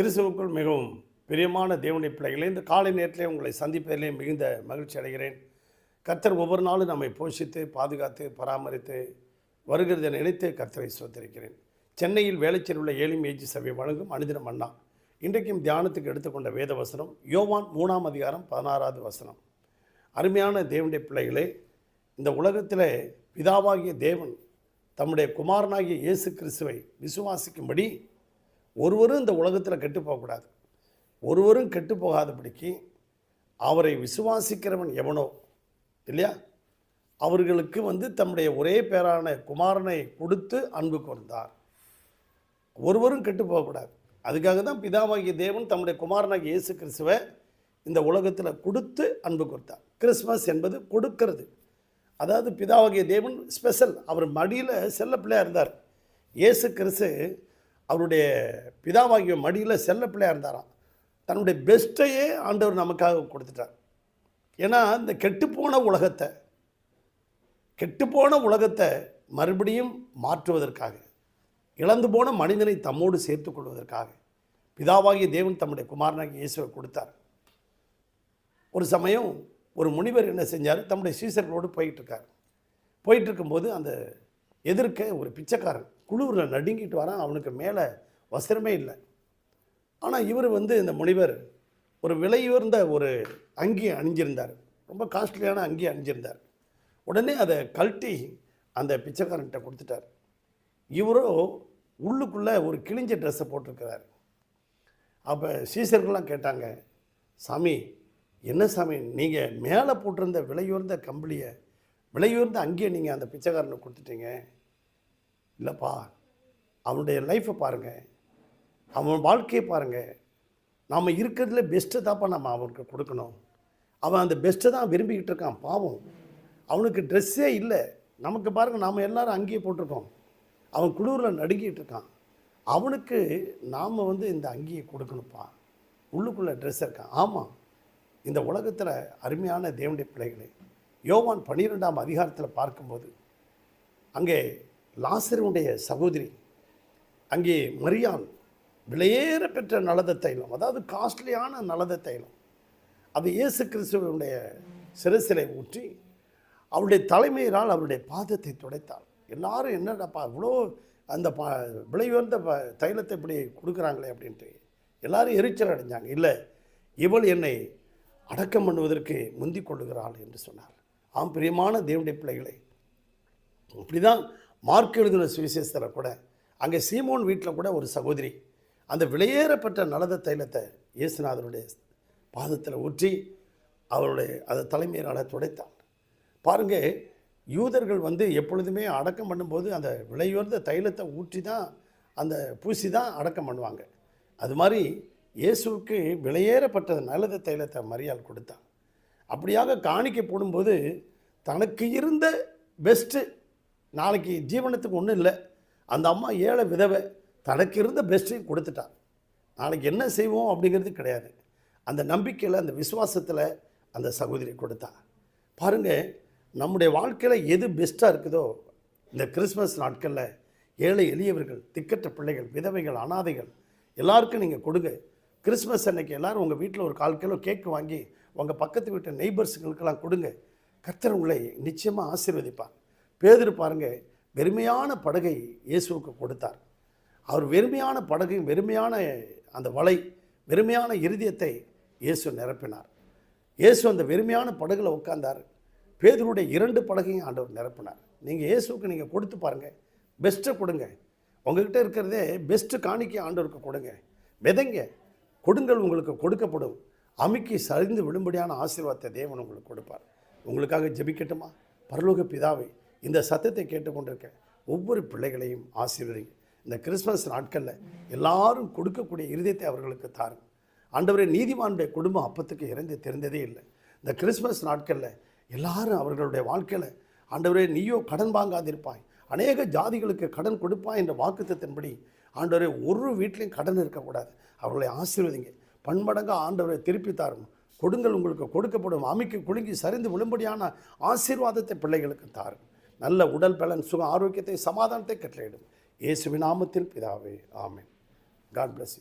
கிறிஸ்துவுக்குள் மிகவும் பிரியமான தேவனுடைய பிள்ளைகளே இந்த காலை நேரத்திலே உங்களை சந்திப்பதிலே மிகுந்த மகிழ்ச்சி அடைகிறேன். கர்த்தர் ஒவ்வொரு நாளும் நம்மை போஷித்து பாதுகாத்து பராமரித்து வருகிறத நினைத்து கர்த்தரை சோத்தரிக்கிறேன் சென்னையில் வேலைச்சல் உள்ள ஏழை ஏஜி சபை வழங்கும் அனுதினம் அண்ணா. இன்றைக்கும் தியானத்துக்கு எடுத்துக்கொண்ட வேத வசனம் யோவான் மூணாம் அதிகாரம் பதினாறாவது வசனம். அருமையான தேவனுடைய பிள்ளைகளே இந்த உலகத்தில் பிதாவாகிய தேவன் தம்முடைய குமாரனாகிய இயேசு கிறிஸ்துவை விசுவாசிக்கும்படி ஒருவரும் இந்த உலகத்தில் கெட்டு போகக்கூடாது. ஒருவரும் கெட்டு போகாதபடிக்கு அவரை விசுவாசிக்கிறவன் எவனோ இல்லையா? அவர்களுக்கு வந்து தம்முடைய ஒரே பேரான குமாரனை கொடுத்து அன்பு கொண்டார். ஒருவரும் கெட்டு போகக்கூடாது. அதுக்காக தான் பிதாவாகிய தேவன் தம்முடைய குமாரனாகிய இயேசு கிறிஸ்துவை இந்த உலகத்தில் கொடுத்து அன்பு கொடுத்தார். கிறிஸ்மஸ் என்பது கொடுக்கிறது. அதாவது பிதாவாகிய தேவன் ஸ்பெஷல். அவர் மடியில் செல்ல பிள்ளையாக இருந்தார். இயேசு கிறிஸ்து அவருடைய பிதாவாகிய மடியில் செல்ல பிள்ளையாக இருந்தாராம். தன்னுடைய பெஸ்ட்டையே ஆண்டவர் நமக்காக கொடுத்துட்டார். ஏன்னா இந்த கெட்டுப்போன உலகத்தை கெட்டுப்போன உலகத்தை மறுபடியும் மாற்றுவதற்காக இழந்து போன மனிதனை தம்மோடு சேர்த்து கொள்வதற்காக பிதாவாகிய தேவன் தம்முடைய குமாரனாகிய இயேசுவை கொடுத்தார். ஒரு சமயம் ஒரு முனிவர் என்ன செஞ்சார்? தம்முடைய சீசர்களோடு போயிட்டுருக்கார் போயிட்டுருக்கும்போது போயிட்டு இருக்கும்போது அந்த எதிர்க்க ஒரு பிச்சைக்காரன் குளிரில் நடுங்கிட்டு வரான் அவனுக்கு மேலே வஸ்திரமே இல்லை. ஆனால் இவர் வந்து இந்த முனிவர் ஒரு விலையுயர்ந்த ஒரு அங்கி அணிஞ்சிருந்தார். ரொம்ப காஸ்ட்லியான அங்கி அணிஞ்சிருந்தார். உடனே அதை கழட்டி அந்த பிச்சைக்காரன்கிட்ட கொடுத்துட்டார். இவரோ உள்ளுக்குள்ளே ஒரு கிழிஞ்ச ட்ரெஸ்ஸை போட்டிருக்கிறார். அப்போ சீசர்கள்லாம் கேட்டாங்க சாமி என்ன சாமி நீங்கள் மேலே போட்டிருந்த விலையுயர்ந்த கம்பளியை விலையுயர்ந்த அங்கேயே நீங்கள் அந்த பிச்சைக்காரனுக்கு கொடுத்துட்டீங்க. இல்லைப்பா அவனுடைய லைஃப்பை பாருங்கள் அவன் வாழ்க்கையை பாருங்கள் நாம் இருக்கிறதுல பெஸ்ட்டை தான்ப்பா நம்ம அவனுக்கு கொடுக்கணும். அவன் அந்த பெஸ்ட்டை தான் விரும்பிக்கிட்டு இருக்கான் பாவம். அவனுக்கு ட்ரெஸ்ஸே இல்லை. நமக்கு பாருங்கள் நாம் எல்லோரும் அங்கேயே போட்டிருக்கோம். அவன் குளிரில் நடுங்கிட்டு இருக்கான். அவனுக்கு நாம் வந்து இந்த அங்கேயே கொடுக்கணும்ப்பா. உள்ளுக்குள்ளே ட்ரெஸ் இருக்கான். ஆமாம் இந்த உலகத்தில் அருமையான தேவனுடைய பிள்ளைகளை யோவான் பன்னிரெண்டாம் அதிகாரத்தில் பார்க்கும்போது அங்கே லாசருடைய சகோதரி அங்கே மரியாள் விலையேற பெற்ற நலத தைலம் அதாவது காஸ்ட்லியான நலத தைலம் அது இயேசு கிறிஸ்துவனுடைய சிறுசிலை ஊற்றி அவருடைய தலைமையினால் அவருடைய பாதத்தை துடைத்தாள். எல்லாரும் என்னடாப்பா இவ்வளோ அந்த பா விலை உயர்ந்த ப தைலத்தை இப்படி கொடுக்குறாங்களே அப்படின்ட்டு எல்லாரும் எரிச்சல் அடைஞ்சாங்க. இல்லை இவள் என்னை அடக்கம் பண்ணுவதற்கு முந்திக் கொள்ளுகிறாள் என்று சொன்னார். ஆம் பிரியமான தேவனுடைய பிள்ளைகளை அப்படிதான் மார்க் எழுதின சுவிசேஷத்தில் கூட அங்கே சீமோன் வீட்டில் கூட ஒரு சகோதரி அந்த விலையேறப்பட்ட நலத தைலத்தை இயேசுநாதனுடைய பாதத்தில் ஊற்றி அவருடைய அதை தலைமையினால் துடைத்தார் பாருங்கள் யூதர்கள் வந்து எப்பொழுதுமே அடக்கம் பண்ணும்போது அந்த விலையுயர்ந்த தைலத்தை ஊற்றி தான் அந்த பூசி தான் அடக்கம் பண்ணுவாங்க. அது மாதிரி இயேசுவுக்கு விலையேறப்பட்ட நலத தைலத்தை மரியாள் கொடுத்தான் அப்படியாக காணிக்கை போடும்போது தனக்கு இருந்த பெஸ்ட்டு நாளைக்கு ஜீவனத்துக்கு ஒன்றும் இல்லை. அந்த அம்மா ஏழை விதவை தனக்கு இருந்த பெஸ்ட்டையும் கொடுத்துட்டான் நாளைக்கு என்ன செய்வோம் அப்படிங்கிறது கிடையாது. அந்த நம்பிக்கையில் அந்த விசுவாசத்தில் அந்த சகோதரி கொடுத்தா. பாருங்கள் நம்முடைய வாழ்க்கையில் எது பெஸ்ட்டாக இருக்குதோ இந்த கிறிஸ்மஸ் நாட்களில் ஏழை எளியவர்கள் திக்கற்ற பிள்ளைகள் விதவைகள் அனாதைகள் எல்லாருக்கும் நீங்கள் கொடுங்க. கிறிஸ்மஸ் அன்னைக்கு எல்லாரும் உங்கள் வீட்டில் ஒரு கால் கிலோ கேக் வாங்கி உங்கள் பக்கத்து வீட்டு நெய்பர்ஸுங்களுக்கெல்லாம் கொடுங்க. கர்த்தர் உங்களை நிச்சயமாக ஆசீர்வதிப்பார். பேதர் பாருங்க வெறுமையான படகை இயேசுவுக்கு கொடுத்தார். அவர் வெறுமையான படகையும் வெறுமையான அந்த வலை வெறுமையான இருதயத்தை இயேசு நிரப்பினார். இயேசு அந்த வெறுமையான படகுல உட்கார்ந்தார். பேதருடைய இரண்டு படகையும் ஆண்டவர் நிரப்பினார். நீங்கள் இயேசுவுக்கு நீங்கள் கொடுத்து பாருங்கள் பெஸ்ட்டை கொடுங்க. உங்கள்கிட்ட இருக்கிறதே பெஸ்ட்டு காணிக்கை ஆண்டவருக்கு கொடுங்க. விதைங்க கொடுங்கள் உங்களுக்கு கொடுக்கப்படும். அமைக்கி சரிந்து விடும்படியான ஆசீர்வாதத்தை தேவன் உங்களுக்கு கொடுப்பார். உங்களுக்காக ஜெபிக்கட்டுமா? பரலோக பிதாவை இந்த சத்தத்தை கேட்டுக்கொண்டிருக்க ஒவ்வொரு பிள்ளைகளையும் ஆசீர்வதிங்க இந்த கிறிஸ்மஸ் நாட்களில் எல்லாரும் கொடுக்கக்கூடிய இருதயத்தை அவர்களுக்கு தாருங்க. ஆண்டவரே நீதிமானுடைய குடும்பம் அப்பத்துக்கு இறந்து தெரிந்ததே இல்லை. இந்த கிறிஸ்மஸ் நாட்களில் எல்லாரும் அவர்களுடைய வாழ்க்கையில் ஆண்டவரே நீயோ கடன் வாங்காதிருப்பாய். அநேக ஜாதிகளுக்கு கடன் கொடுப்பாய் என்ற வாக்குத்தத்தின்படி ஆண்டவரே ஒரு வீட்லேயும் கடன் இருக்கக்கூடாது. அவர்களை ஆசீர்வதிங்க. பன்மடங்காக ஆண்டவரை திருப்பி தாரும். கொடுங்கள் உங்களுக்கு கொடுக்கப்படும் அமைக்கு குலுங்கி சரிந்து விழும்படியான ஆசீர்வாதத்தை பிள்ளைகளுக்கு தாரும். நல்ல உடல் பலன் சுக ஆரோக்கியத்தை சமாதானத்தை கட்டளையிடும். இயேசுவின் நாமத்தில் பிதாவே ஆமேன். God bless you